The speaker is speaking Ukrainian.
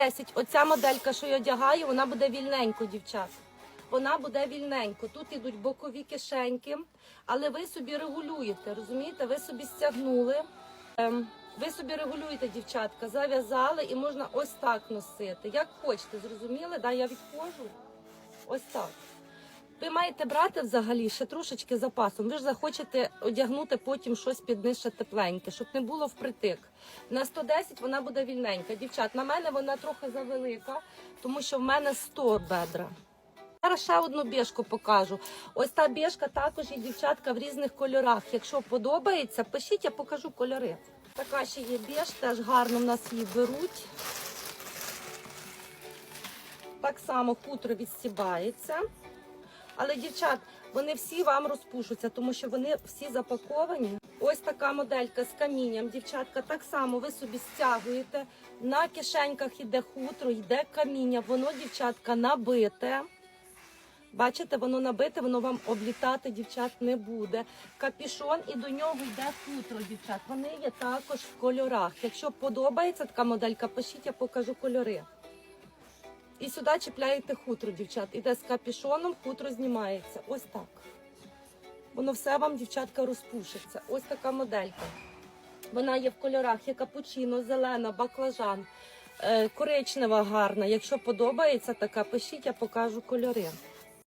10. Оця моделька, що я одягаю, вона буде вільненько, дівчат. Вона буде вільненько. Тут ідуть бокові кишеньки, але ви собі регулюєте, розумієте? Ви собі стягнули. Ем, ви собі регулюєте, дівчатка, зав'язали і можна ось так носити. Як хочете, зрозуміли? Да, я відходжу. Ось так. Ви маєте брати взагалі ще трошечки запасом. Ви ж захочете одягнути потім щось під низ ще тепленьке, щоб не було впритик. На 110 вона буде вільненька. Дівчат, на мене вона трохи завелика, тому що в мене 100 бедра. Зараз ще одну біжку покажу. Ось та біжка також є дівчатка в різних кольорах. Якщо подобається, пишіть, я покажу кольори. Така ще є біж, теж гарно в нас її беруть. Так само хутро відстібається. Але, дівчат, вони всі вам розпушуться, тому що вони всі запаковані. Ось така моделька з камінням. Дівчатка, так само ви собі стягуєте. На кишеньках йде хутро, йде каміння. Воно, дівчатка, набите. Бачите, воно набите, воно вам облітати, дівчат, не буде. Капішон і до нього йде хутро, дівчат. Вони є також в кольорах. Якщо подобається така моделька, пишіть, я покажу кольори. І сюди чіпляєте хутро, дівчат. Іде з капішоном, хутро знімається. Ось так. Воно все вам, дівчатка, розпушиться. Ось така моделька. Вона є в кольорах, є капучино, зелена, баклажан, е, коричнева гарна. Якщо подобається така, пишіть, я покажу кольори.